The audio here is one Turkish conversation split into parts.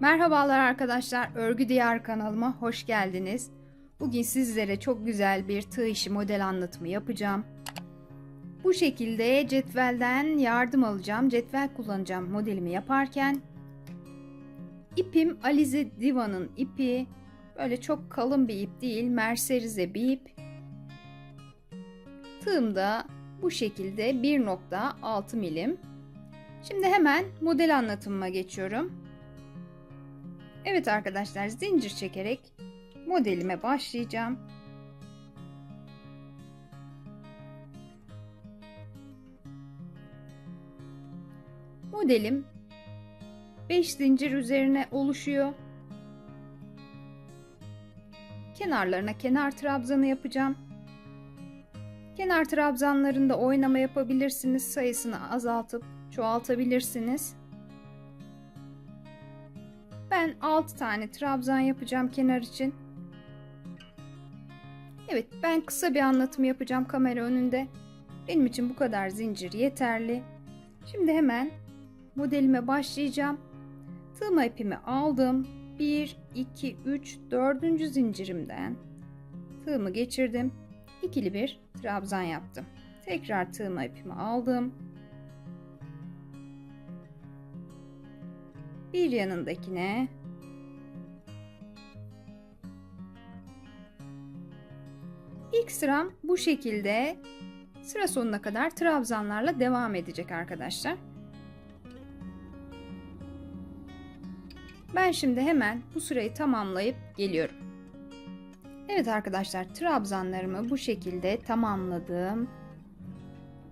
Merhabalar arkadaşlar, Örgü Diyar kanalıma hoş geldiniz. Bugün sizlere çok güzel bir tığ işi model anlatımı yapacağım. Bu şekilde cetvelden yardım alacağım, cetvel kullanacağım modelimi yaparken. İpim Alize Diva'nın ipi, böyle çok kalın bir ip değil, merserize bir ip. Tığım da bu şekilde 1.6 milim. Şimdi hemen model anlatımıma geçiyorum. Evet arkadaşlar zincir çekerek modelime başlayacağım. Modelim 5 zincir üzerine oluşuyor. Kenarlarına kenar trabzanı yapacağım. Kenar trabzanlarında oynama yapabilirsiniz. Sayısını azaltıp çoğaltabilirsiniz. Ben 6 tane trabzan yapacağım kenar için. Evet ben kısa bir anlatım yapacağım kamera önünde. Benim için bu kadar zincir yeterli. Şimdi hemen modelime başlayacağım. Tığma ipimi aldım. 1, 2, 3, 4. zincirimden tığımı geçirdim. İkili bir trabzan yaptım. Tekrar tığma ipimi aldım. Bir yanındakine ilk sıram bu şekilde sıra sonuna kadar trabzanlarla devam edecek arkadaşlar. Ben şimdi hemen bu sırayı tamamlayıp geliyorum. Evet arkadaşlar trabzanlarımı bu şekilde tamamladım.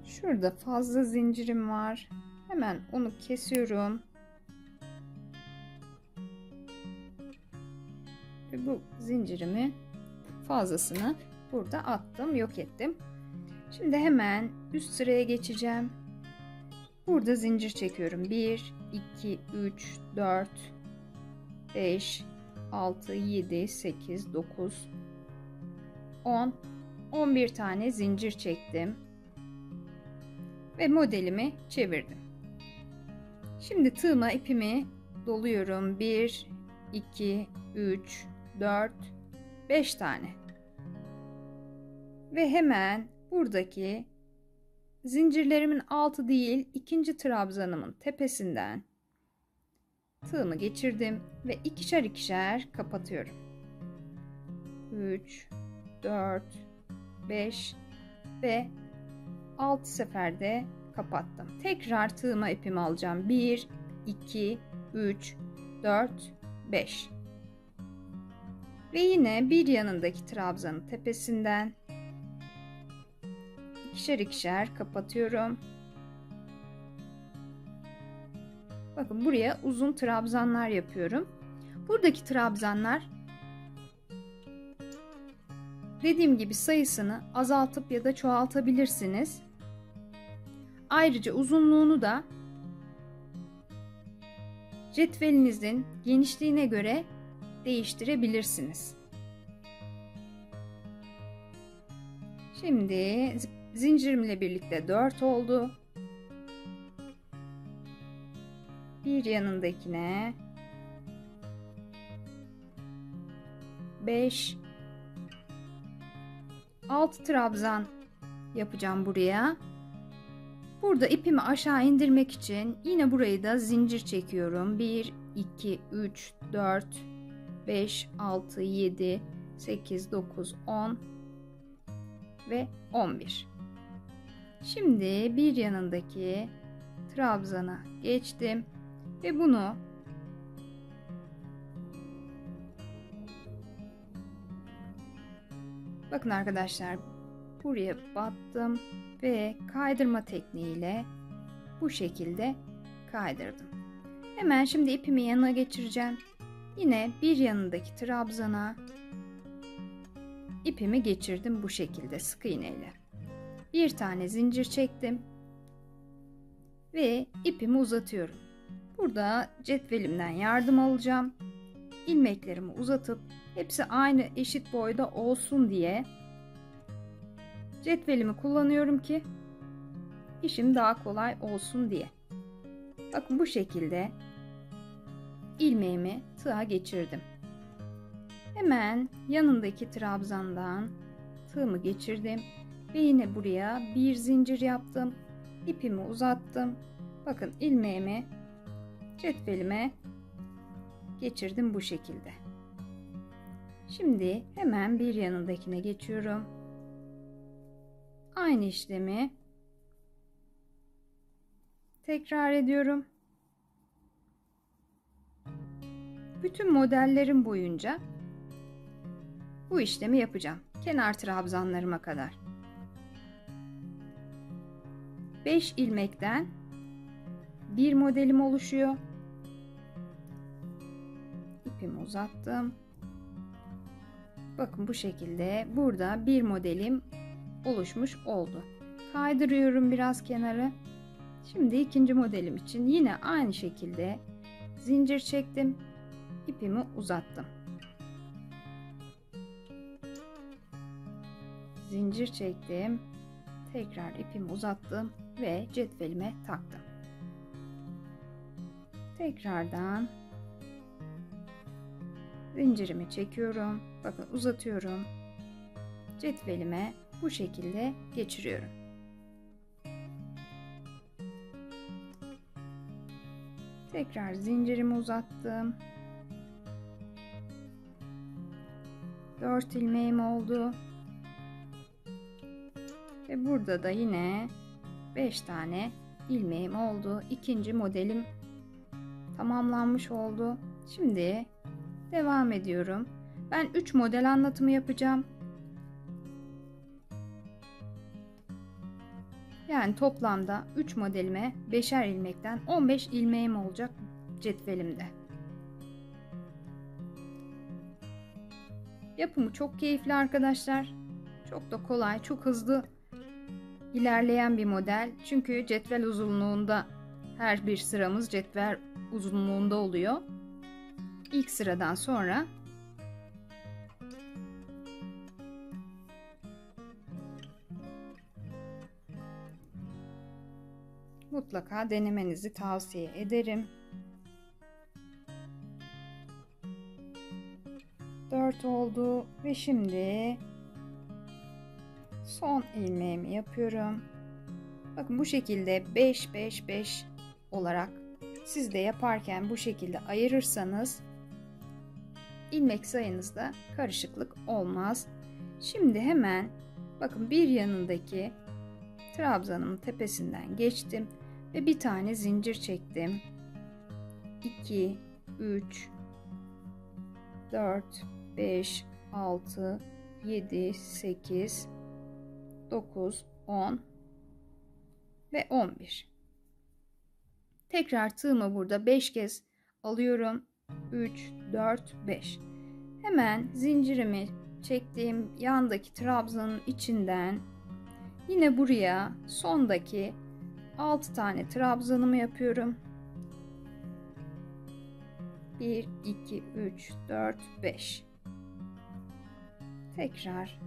Şurada fazla zincirim var. Hemen onu kesiyorum. Bu zincirimi fazlasını burada attım, yok ettim. Şimdi hemen üst sıraya geçeceğim. Burada zincir çekiyorum. 1, 2, 3, 4, 5, 6, 7, 8, 9, 10, 11 tane zincir çektim. Ve modelimi çevirdim. Şimdi tığıma ipimi doluyorum. 1, 2, 3, 4, 5 tane. Ve hemen buradaki zincirlerimin altı değil ikinci trabzanımın tepesinden tığımı geçirdim ve ikişer ikişer kapatıyorum. 3, 4, 5 ve 6 seferde kapattım. Tekrar tığıma ipimi alacağım. 1, 2, 3, 4, 5. Ve yine bir yanındaki trabzanın tepesinden ikişer ikişer kapatıyorum. Bakın buraya uzun trabzanlar yapıyorum. Buradaki trabzanlar dediğim gibi sayısını azaltıp ya da çoğaltabilirsiniz. Ayrıca uzunluğunu da cetvelinizin genişliğine göre değiştirebilirsiniz. Şimdi zincirimle birlikte 4 oldu. Bir yanındakine 5 6 trabzan yapacağım buraya. Burada ipimi aşağı indirmek için yine burayı da zincir çekiyorum. 1 2 3 4 5, 6, 7, 8, 9, 10 ve 11. Şimdi bir yanındaki trabzana geçtim ve bunu Bakın arkadaşlar buraya battım ve kaydırma tekniğiyle bu şekilde kaydırdım. Hemen şimdi ipimi yanına geçireceğim. Yine bir yanındaki trabzana ipimi geçirdim bu şekilde sık iğneyle. Bir tane zincir çektim ve ipimi uzatıyorum. Burada cetvelimden yardım alacağım. İlmeklerimi uzatıp hepsi aynı eşit boyda olsun diye cetvelimi kullanıyorum ki işim daha kolay olsun diye. Bakın bu şekilde ilmeğimi tığa geçirdim. Hemen yanındaki trabzandan tığımı geçirdim ve yine buraya bir zincir yaptım. İpimi uzattım. Bakın ilmeğimi cetvelime geçirdim bu şekilde. Şimdi hemen bir yanındakine geçiyorum. Aynı işlemi tekrar ediyorum. Bütün modellerim boyunca bu işlemi yapacağım. Kenar trabzanlarıma kadar. 5 ilmekten bir modelim oluşuyor. İpimi uzattım. Bakın bu şekilde burada bir modelim oluşmuş oldu. Kaydırıyorum biraz kenarı. Şimdi ikinci modelim için yine aynı şekilde zincir çektim. İpimi uzattım. Zincir çektim. Tekrar ipimi uzattım ve cetvelime taktım. Tekrardan zincirimi çekiyorum. Bakın uzatıyorum. Cetvelime bu şekilde geçiriyorum. Tekrar zincirimi uzattım. 4 ilmeğim oldu. Ve burada da yine 5 tane ilmeğim oldu. İkinci modelim tamamlanmış oldu. Şimdi devam ediyorum. Ben 3 model anlatımı yapacağım. Yani toplamda 3 modelime 5'er ilmekten 15 ilmeğim olacak cetvelimde. Yapımı çok keyifli arkadaşlar. Çok da kolay, çok hızlı ilerleyen bir model. Çünkü cetvel uzunluğunda her bir sıramız cetvel uzunluğunda oluyor. İlk sıradan sonra mutlaka denemenizi tavsiye ederim. 4 oldu ve şimdi son ilmeğimi yapıyorum. Bakın bu şekilde 5 5 5 olarak siz de yaparken bu şekilde ayırırsanız ilmek sayınızda karışıklık olmaz. Şimdi hemen bakın bir yanındaki trabzanımın tepesinden geçtim ve bir tane zincir çektim. 2 3 4 5 6 7 8 9 10 ve 11 tekrar tığımı burada 5 kez alıyorum. 3 4 5 hemen zincirimi çektiğim yandaki trabzanın içinden yine buraya sondaki 6 tane trabzanımı yapıyorum. 1 2 3 4 5 tekrar.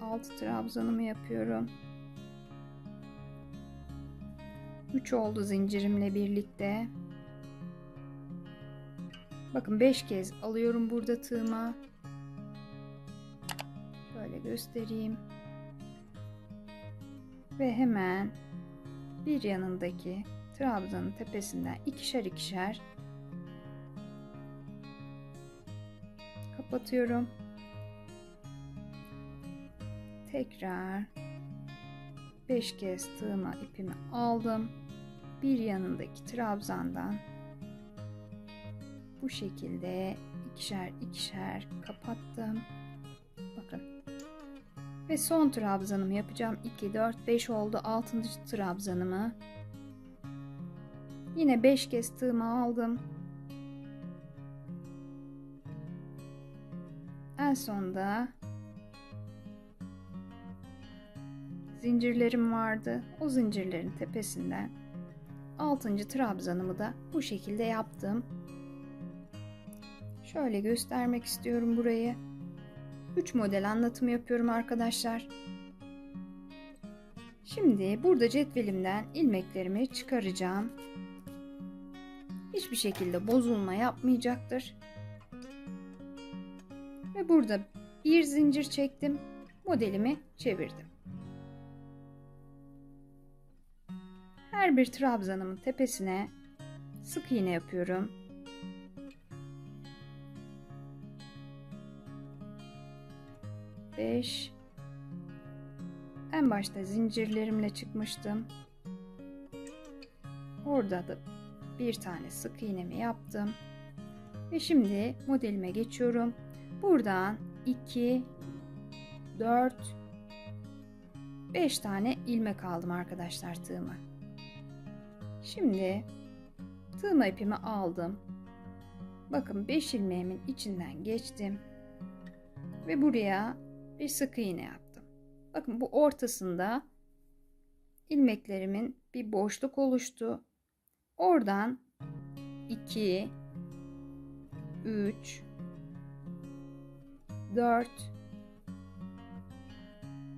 6 trabzanımı yapıyorum. 3 oldu zincirimle birlikte. Bakın 5 kez alıyorum burada tığıma. Şöyle göstereyim. Ve hemen bir yanındaki trabzanın tepesinden ikişer ikişer kapatıyorum. Tekrar 5 kez tığıma ipimi aldım. Bir yanındaki trabzandan bu şekilde ikişer ikişer kapattım. Bakın. Ve son trabzanımı yapacağım. 2 4 5 oldu. 6. trabzanımı Yine 5 kez tığımı aldım. En sonda zincirlerim vardı. O zincirlerin tepesinden 6. trabzanımı da bu şekilde yaptım. Şöyle göstermek istiyorum burayı. 3 model anlatımı yapıyorum arkadaşlar. Şimdi burada cetvelimden ilmeklerimi çıkaracağım. hiçbir şekilde bozulma yapmayacaktır. Ve burada bir zincir çektim. Modelimi çevirdim. Her bir trabzanımın tepesine sık iğne yapıyorum. Beş. En başta zincirlerimle çıkmıştım. Orada da bir tane sık iğnemi yaptım. Ve şimdi modelime geçiyorum. Buradan 2 4 5 tane ilmek aldım arkadaşlar tığıma. Şimdi tığma ipimi aldım. Bakın 5 ilmeğimin içinden geçtim. Ve buraya bir sık iğne yaptım. Bakın bu ortasında ilmeklerimin bir boşluk oluştu. Oradan 2 3 4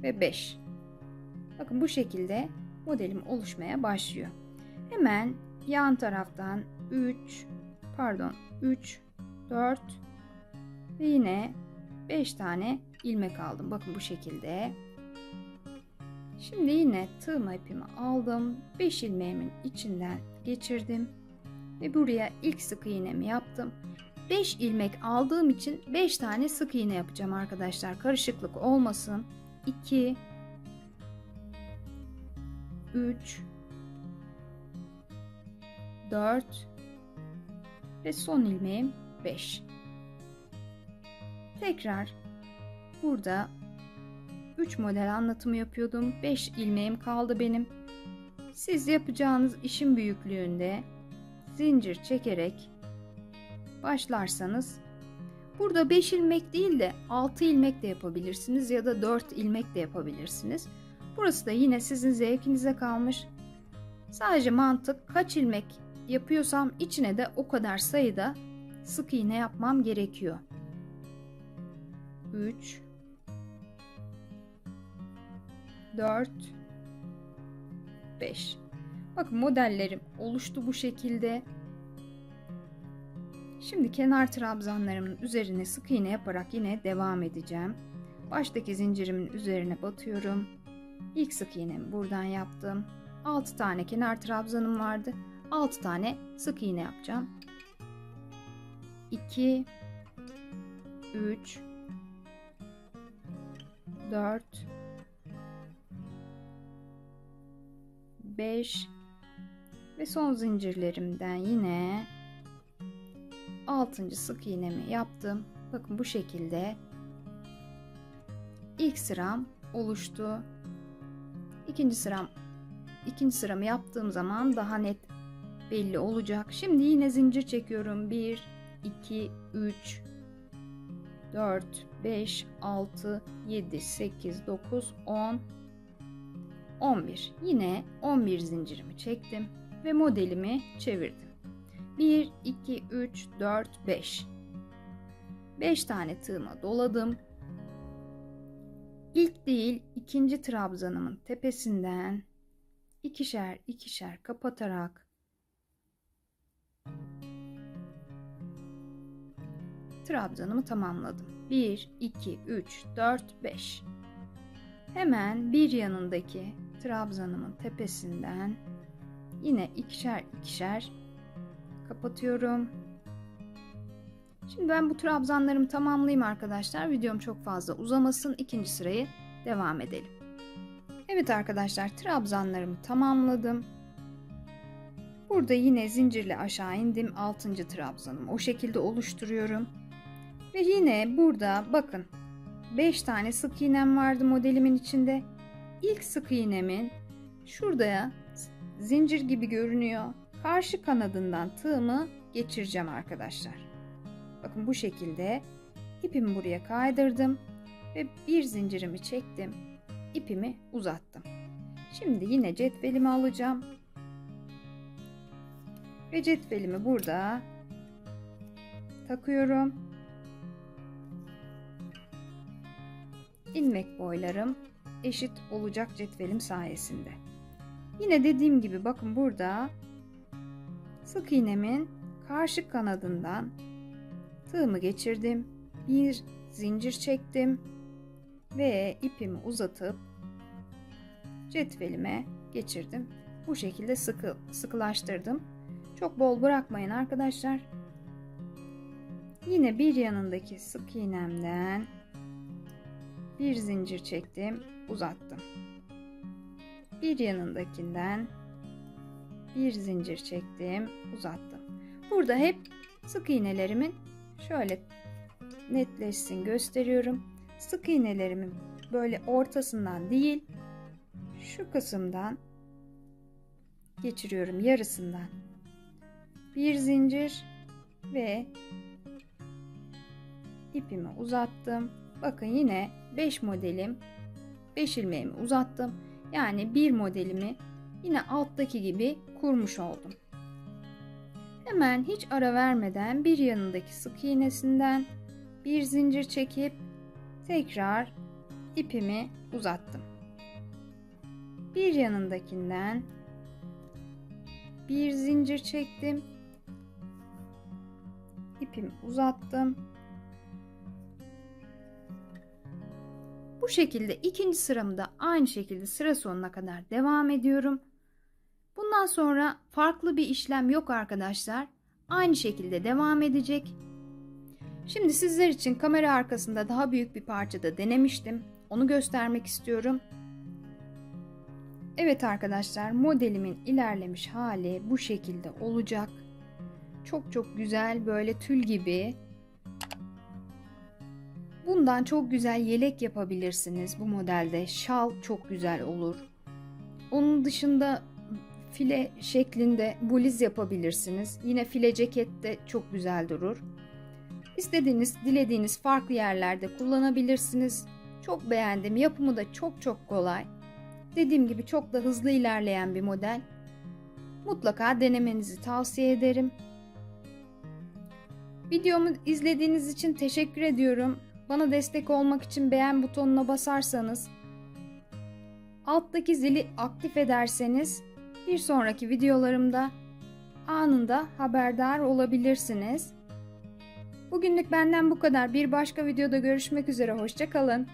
ve 5. Bakın bu şekilde modelim oluşmaya başlıyor. Hemen yan taraftan 3 pardon 3 4 ve yine 5 tane ilmek aldım. Bakın bu şekilde. Şimdi yine tığma ipimi aldım. 5 ilmeğimin içinden geçirdim. Ve buraya ilk sık iğnemi yaptım. 5 ilmek aldığım için 5 tane sık iğne yapacağım arkadaşlar. Karışıklık olmasın. 2 3 4 ve son ilmeğim 5. Tekrar burada 3 model anlatımı yapıyordum. 5 ilmeğim kaldı benim. Siz yapacağınız işin büyüklüğünde zincir çekerek başlarsanız burada 5 ilmek değil de 6 ilmek de yapabilirsiniz ya da 4 ilmek de yapabilirsiniz. Burası da yine sizin zevkinize kalmış. Sadece mantık kaç ilmek yapıyorsam içine de o kadar sayıda sık iğne yapmam gerekiyor. 3 4 5 Bakın modellerim oluştu bu şekilde. Şimdi kenar trabzanlarımın üzerine sık iğne yaparak yine devam edeceğim. Baştaki zincirimin üzerine batıyorum. İlk sık iğnemi buradan yaptım. 6 tane kenar trabzanım vardı. 6 tane sık iğne yapacağım. 2 3 4 5 ve son zincirlerimden yine 6. sık iğnemi yaptım. Bakın bu şekilde ilk sıram oluştu. İkinci sıram ikinci sıramı yaptığım zaman daha net belli olacak. Şimdi yine zincir çekiyorum. 1 2 3 4 5 6 7 8 9 10 11 yine 11 zincirimi çektim ve modelimi çevirdim 1 2 3 4 5 5 tane tığıma doladım. İlk değil ikinci trabzanımın tepesinden ikişer ikişer kapatarak trabzanımı tamamladım. 1 2 3 4 5 hemen bir yanındaki trabzanımın tepesinden yine ikişer ikişer kapatıyorum. Şimdi ben bu trabzanlarımı tamamlayayım arkadaşlar. Videom çok fazla uzamasın. İkinci sırayı devam edelim. Evet arkadaşlar trabzanlarımı tamamladım. Burada yine zincirle aşağı indim. 6. trabzanımı o şekilde oluşturuyorum. Ve yine burada bakın 5 tane sık iğnem vardı modelimin içinde. İlk sık iğnemin şuraya zincir gibi görünüyor. Karşı kanadından tığımı geçireceğim arkadaşlar. Bakın bu şekilde ipimi buraya kaydırdım ve bir zincirimi çektim. ipimi uzattım. Şimdi yine cetvelimi alacağım. Ve cetvelimi burada takıyorum. ilmek boylarım eşit olacak cetvelim sayesinde. Yine dediğim gibi bakın burada sık iğnemin karşı kanadından tığımı geçirdim. Bir zincir çektim ve ipimi uzatıp cetvelime geçirdim. Bu şekilde sıkı sıkılaştırdım. Çok bol bırakmayın arkadaşlar. Yine bir yanındaki sık iğnemden bir zincir çektim, uzattım. Bir yanındakinden bir zincir çektim, uzattım. Burada hep sık iğnelerimin şöyle netleşsin gösteriyorum. Sık iğnelerimin böyle ortasından değil, şu kısımdan geçiriyorum yarısından. Bir zincir ve ipimi uzattım. Bakın yine 5 modelim 5 ilmeğimi uzattım. Yani bir modelimi yine alttaki gibi kurmuş oldum. Hemen hiç ara vermeden bir yanındaki sık iğnesinden bir zincir çekip tekrar ipimi uzattım. Bir yanındakinden bir zincir çektim. ipimi uzattım. Bu şekilde ikinci sıramda aynı şekilde sıra sonuna kadar devam ediyorum. Bundan sonra farklı bir işlem yok arkadaşlar. Aynı şekilde devam edecek. Şimdi sizler için kamera arkasında daha büyük bir parçada denemiştim. Onu göstermek istiyorum. Evet arkadaşlar modelimin ilerlemiş hali bu şekilde olacak. Çok çok güzel böyle tül gibi. Bundan çok güzel yelek yapabilirsiniz bu modelde. Şal çok güzel olur. Onun dışında file şeklinde bluz yapabilirsiniz. Yine file ceket de çok güzel durur. İstediğiniz, dilediğiniz farklı yerlerde kullanabilirsiniz. Çok beğendim. Yapımı da çok çok kolay. Dediğim gibi çok da hızlı ilerleyen bir model. Mutlaka denemenizi tavsiye ederim. Videomu izlediğiniz için teşekkür ediyorum. Bana destek olmak için beğen butonuna basarsanız, alttaki zili aktif ederseniz bir sonraki videolarımda anında haberdar olabilirsiniz. Bugünlük benden bu kadar. Bir başka videoda görüşmek üzere. Hoşçakalın.